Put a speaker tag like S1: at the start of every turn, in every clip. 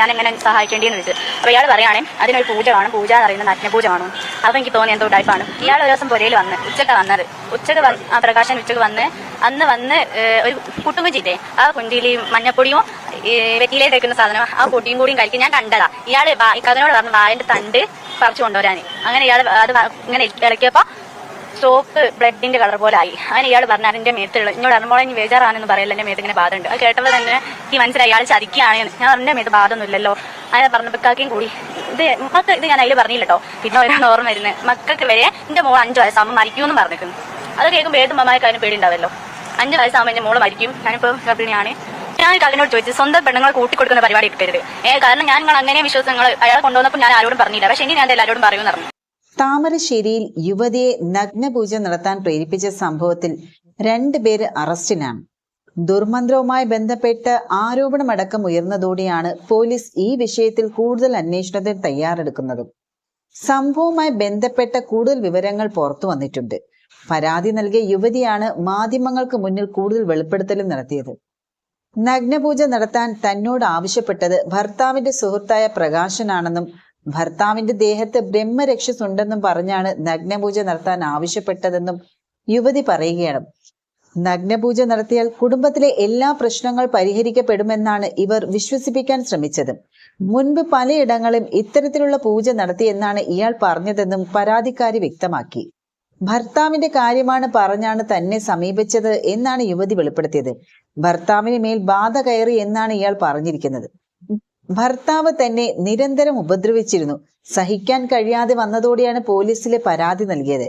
S1: ഞാൻ എങ്ങനെ സഹായിക്കേണ്ടിയെന്ന് വെച്ച് അപ്പൊ ഇയാൾ പറയുകയാണെ അതിനൊരു പൂജ കാണും പൂജ എന്ന് പറയുന്നത് നഗ്നപൂജ കാണും അപ്പൊ എനിക്ക് തോന്നി എന്തോ ടൈപ്പാണ്. ഇയാൾ ഒരു ദിവസം പുരയിൽ വന്ന് ഉച്ചയ്ക്ക് വന്നത്. ഉച്ചയ്ക്ക് ആ പ്രകാശൻ ഉച്ചയ്ക്ക് വന്ന് അന്ന് വന്ന് ഒരു പുട്ടുകുഞ്ചില്ലേ ആ കുഞ്ചിയിൽ മഞ്ഞപ്പൊടിയും വെറ്റിയിലേ തേക്കുന്ന സാധനം ആ പൊടിയും കൂടിയും കഴിക്കും ഞാൻ കണ്ടതാ. ഇയാൾ കഥനോട് പറഞ്ഞു വായന്റെ തണ്ട് പറിച്ചു കൊണ്ടുവരാൻ അങ്ങനെ ഇയാൾ അത് ഇങ്ങനെ ഇളക്കിയപ്പോ സോപ്പ് ബ്ലഡിന്റെ കളർ പോലെ ആയി. അങ്ങനെ ഇയാൾ പറഞ്ഞ അതിന്റെ മേത്തുള്ള ഇങ്ങോട്ട് അറിഞ്ഞോളെ ഇനി ബേജാറാണെന്ന് പറയല്ല എന്റെ മേത്ത് ഇങ്ങനെ അത് കേട്ടപ്പോൾ തന്നെ ഈ മനസ്സിലായി ഇയാൾ ചതിക്കുകയാണ് ഞാൻ എന്റെ മേത്ത് ബാധമൊന്നുമില്ലല്ലോ അങ്ങനെ പറഞ്ഞപ്പോഴേക്കും കൂടി. ഇത് മക്കൾ ഇത് ഞാൻ അതിൽ പറഞ്ഞില്ലട്ടോ. പിന്നെ ഒരാൾ ഓർമ്മ വരുന്നത് മക്കൾക്ക് വരെ എന്റെ മോൾ അഞ്ചു വയസ്സാകുമ്പോൾ മരിക്കുമെന്ന് പറഞ്ഞിരിക്കുന്നു. അത് കേൾക്കുമ്പോൾ ഏത് മമ്മമാർക്ക് അതിന് പേടി ഉണ്ടാവല്ലോ അഞ്ച് വയസ്സാകുമ്പോൾ എന്റെ മോൾ മരിക്കും. ഞാനിപ്പോൾ ഗർഭിണിയാണ്. ഞാൻ കല്ലിനോട് ചോദിച്ചു സ്വന്തം പെണ്ണുങ്ങളെ കൂട്ടിക്കൊടുക്കുന്ന പരിപാടി എടുക്കരുത്. ഏ കാരണം ഞാൻ നിങ്ങൾ അങ്ങനെ വിശ്വാസങ്ങൾ അയാളെ കൊണ്ടുവന്നപ്പോൾ ഞാൻ ആരോടും പറഞ്ഞില്ല. പക്ഷെ ഇനി ഞാൻ എല്ലാവരോടും പറയുമെന്ന് പറഞ്ഞു.
S2: താമരശ്ശേരിയിൽ യുവതിയെ നഗ്നപൂജ നടത്താൻ പ്രേരിപ്പിച്ച സംഭവത്തിൽ രണ്ടുപേര് അറസ്റ്റിലാണ് ദുർമന്ത്രവുമായി ബന്ധപ്പെട്ട് ആരോപണമടക്കം ഉയർന്നതോടെയാണ് പോലീസ് ഈ വിഷയത്തിൽ കൂടുതൽ അന്വേഷണത്തിന് തയ്യാറെടുക്കുന്നത്. സംഭവവുമായി ബന്ധപ്പെട്ട കൂടുതൽ വിവരങ്ങൾ പുറത്തു വന്നിട്ടുണ്ട്. പരാതി നൽകിയ യുവതിയാണ് മാധ്യമങ്ങൾക്ക് മുന്നിൽ കൂടുതൽ വെളിപ്പെടുത്തലും നടത്തിയത്. നഗ്നപൂജ നടത്താൻ തന്നോട് ആവശ്യപ്പെട്ടത് ഭർത്താവിന്റെ സുഹൃത്തായ പ്രകാശനാണെന്നും ഭർത്താവിന്റെ ദേഹത്ത് ബ്രഹ്മരക്ഷസ് ഉണ്ടെന്നും പറഞ്ഞാണ് നഗ്നപൂജ നടത്താൻ ആവശ്യപ്പെട്ടതെന്നും യുവതി പറയുകയാണ്. നഗ്നപൂജ നടത്തിയാൽ കുടുംബത്തിലെ എല്ലാ പ്രശ്നങ്ങൾ പരിഹരിക്കപ്പെടുമെന്നാണ് ഇവർ വിശ്വസിപ്പിക്കാൻ ശ്രമിച്ചത്. മുൻപ് പലയിടങ്ങളും ഇത്തരത്തിലുള്ള പൂജ നടത്തിയെന്നാണ് ഇയാൾ പറഞ്ഞതെന്നും പരാതിക്കാരി വ്യക്തമാക്കി. ഭർത്താവിന്റെ കാര്യമാണ് പറഞ്ഞാണ് തന്നെ സമീപിച്ചത് എന്നാണ് യുവതി വെളിപ്പെടുത്തിയത്. ഭർത്താവിന് മേൽ ബാധ കയറി എന്നാണ് ഇയാൾ പറഞ്ഞിരിക്കുന്നത്. ഭർത്താവ് തന്നെ നിരന്തരം ഉപദ്രവിച്ചിരുന്നു. സഹിക്കാൻ കഴിയാതെ വന്നതോടെയാണ് പോലീസിലെ പരാതി നൽകിയത്.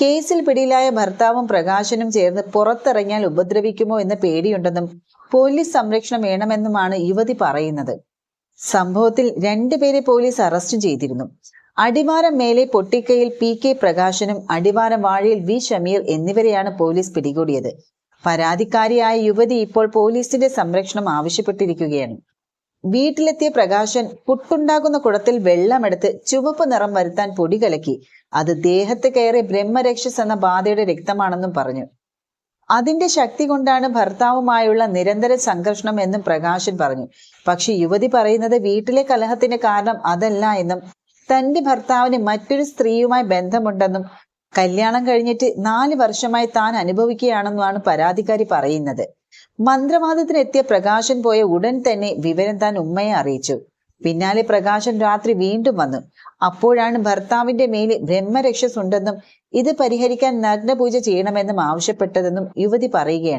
S2: കേസിൽ പിടിയിലായ ഭർത്താവും പ്രകാശനും ചേർന്ന് പുറത്തിറങ്ങിയാൽ ഉപദ്രവിക്കുമോ എന്ന പേടിയുണ്ടെന്നും പോലീസ് സംരക്ഷണം വേണമെന്നുമാണ് യുവതി പറയുന്നത്. സംഭവത്തിൽ രണ്ടുപേരെ പോലീസ് അറസ്റ്റ് ചെയ്തിരുന്നു. അടിവാരം മേലെ പൊട്ടിക്കയിൽ പി കെ പ്രകാശനും അടിവാരം വാഴയിൽ വി ഷമീർ എന്നിവരെയാണ് പോലീസ് പിടികൂടിയത്. പരാതിക്കാരിയായ യുവതി ഇപ്പോൾ പോലീസിന്റെ സംരക്ഷണം ആവശ്യപ്പെട്ടിരിക്കുകയാണ്. വീട്ടിലെത്തിയ പ്രകാശൻ പുട്ടുണ്ടാകുന്ന കുടത്തിൽ വെള്ളമെടുത്ത് ചുവപ്പ് നിറം വരുത്താൻ പൊടി കലക്കി. അത് ദേഹത്ത് കയറി ബ്രഹ്മരക്ഷസ് എന്ന ബാധയുടെ രക്തമാണെന്നും പറഞ്ഞു. അതിന്റെ ശക്തി കൊണ്ടാണ് ഭർത്താവുമായുള്ള നിരന്തര സംഘർഷണം എന്നും പ്രകാശൻ പറഞ്ഞു. പക്ഷെ യുവതി പറയുന്നത് വീട്ടിലെ കലഹത്തിന്റെ കാരണം അതല്ല എന്നും തന്റെ ഭർത്താവിന് മറ്റൊരു സ്ത്രീയുമായി ബന്ധമുണ്ടെന്നും കല്യാണം കഴിഞ്ഞിട്ട് നാല് വർഷമായി താൻ അനുഭവിക്കുകയാണെന്നാണ് പരാതിക്കാരി പറയുന്നത്. മന്ത്രവാദത്തിനെത്തിയ പ്രകാശൻ പോയ ഉടൻ തന്നെ വിവരം താൻ ഉമ്മയെ അറിയിച്ചു. പിന്നാലെ പ്രകാശൻ രാത്രി വീണ്ടും വന്നു. അപ്പോഴാണ് ഭർത്താവിന്റെ മേലെ ബ്രഹ്മരക്ഷസ് ഉണ്ടെന്നും ഇത് പരിഹരിക്കാൻ നഗ്നപൂജ ചെയ്യണമെന്നും ആവശ്യപ്പെട്ടതെന്നും യുവതി പറയുകയാണ്.